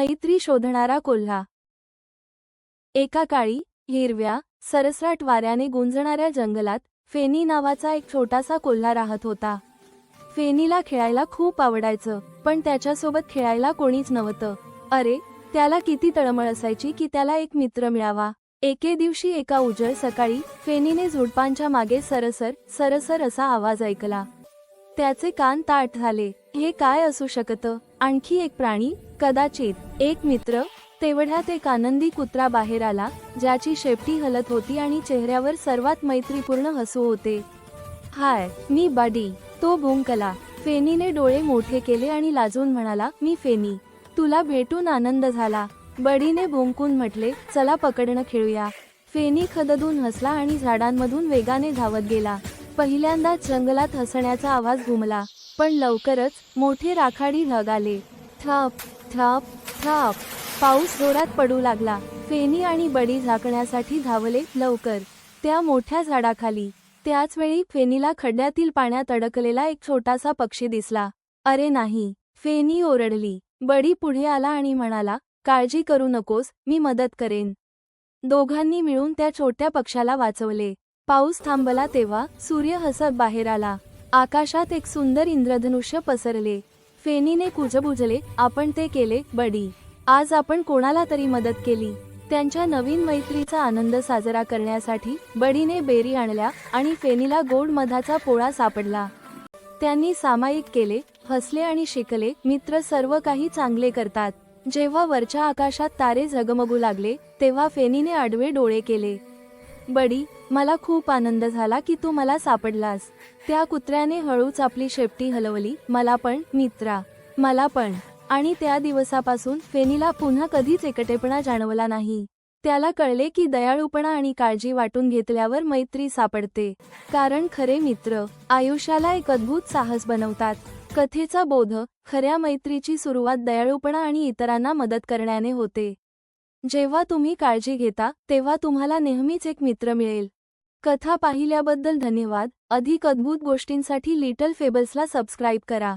मैत्री शोधणारा कोल्हा. एका काळी हिरव्या सरसराट वाऱ्याने गुंजणाऱ्या जंगलात फेनी नावाचा एक छोटासा कोल्हा राहत होता. फेनीला खेळायला खूप आवडायचं पण त्याच्यासोबत खेळायला कोणीच नव्हतं. अरे त्याला किती तळमळ असायची की त्याला एक मित्र मिळावा. एके दिवशी एका उजळ सकाळी फेनीने झुडपांच्या मागे सरसर सरसर असा आवाज ऐकला. त्याचे कान ताट झाले. हे काय असू शकतं? आणखी एक प्राणी कदाचित एक मित्र तेवढ्यात एक आनंदी कुत्रा बाहेर आला ज्याची शेपटी हलत होती आणि चेहऱ्यावर सर्वात मैत्रीपूर्ण हसू होते. हाय मी बडी तो भुंकला. फेनीने डोळे मोठे केले आणि लाजून म्हणाला मी फेनी तुला भेटून आनंद झाला. बडीने भोंकून म्हटले चला पकडणं खेळूया. फेनी खददून हसला आणि झाडांमधून वेगाने धावत गेला. पहिल्यांदाच जंगलात हसण्याचा आवाज घुमला. पण लवकरच मोठे राखाडी ढग आले. थाप थाप थाप. पाऊस जोरात पडू लागला. फेनी आणि बडी झाकण्यासाठी धावले लवकर. त्या मोठ्या झाडाखाली. त्याच वेळी फेनीला खड्ड्यातील पाण्यात अडकलेला एक छोटासा पक्षी दिसला. अरे नाही. फेनी ओरडली. बडी पुढे आला आणि म्हणाला काळजी करू नकोस मी मदत करेन. दोघांनी मिळून त्या छोट्या पक्षाला वाचवले. पाऊस थांबला तेव्हा सूर्य हसत बाहेर आला. आकाशात एक सुंदर इंद्रधनुष्य पसरले. फेनीने कुजबुजले आपण ते केले बडी. आज आपण कोणाला तरी मदत केली? त्यांच्या नवीन मैत्रीचा आनंद साजरा करण्यासाठी बडीने बेरी आणल्या आणि फेनीला गोड मधाचा पोळा सापडला. त्यांनी सामायिक केले हसले आणि शिकले मित्र सर्व काही चांगले करतात. जेव्हा वरच्या आकाशात तारे झगमगू लागले तेव्हा फेनीने आडवे डोळे केले. बडी मला खूप आनंद झाला की तू मला सापडलास. त्या कुत्र्याने हळूच आपली शेपटी हलवली मला पण मित्रा मला पण. आणि त्या दिवसापासून फेनीला पुन्हा कधीच एकटेपणा जाणवला नाही. त्याला कळले की दयाळूपणा आणि काळजी वाटून घेतल्यावर मैत्री सापडते. कारण खरे मित्र आयुष्याला एक अद्भुत साहस बनवतात. कथेचा बोध खऱ्या मैत्रीची सुरुवात दयाळूपणा आणि इतरांना मदत करण्याने होते. जेव्हा तुम्ही काळजी घेता तेव्हा तुम्हाला नेहमीच एक मित्र मिळेल. कथा पाहिल्याबद्दल धन्यवाद. अधिक अद्भुत गोष्टींसाठी लिटल फेबल्सला सबस्क्राईब करा.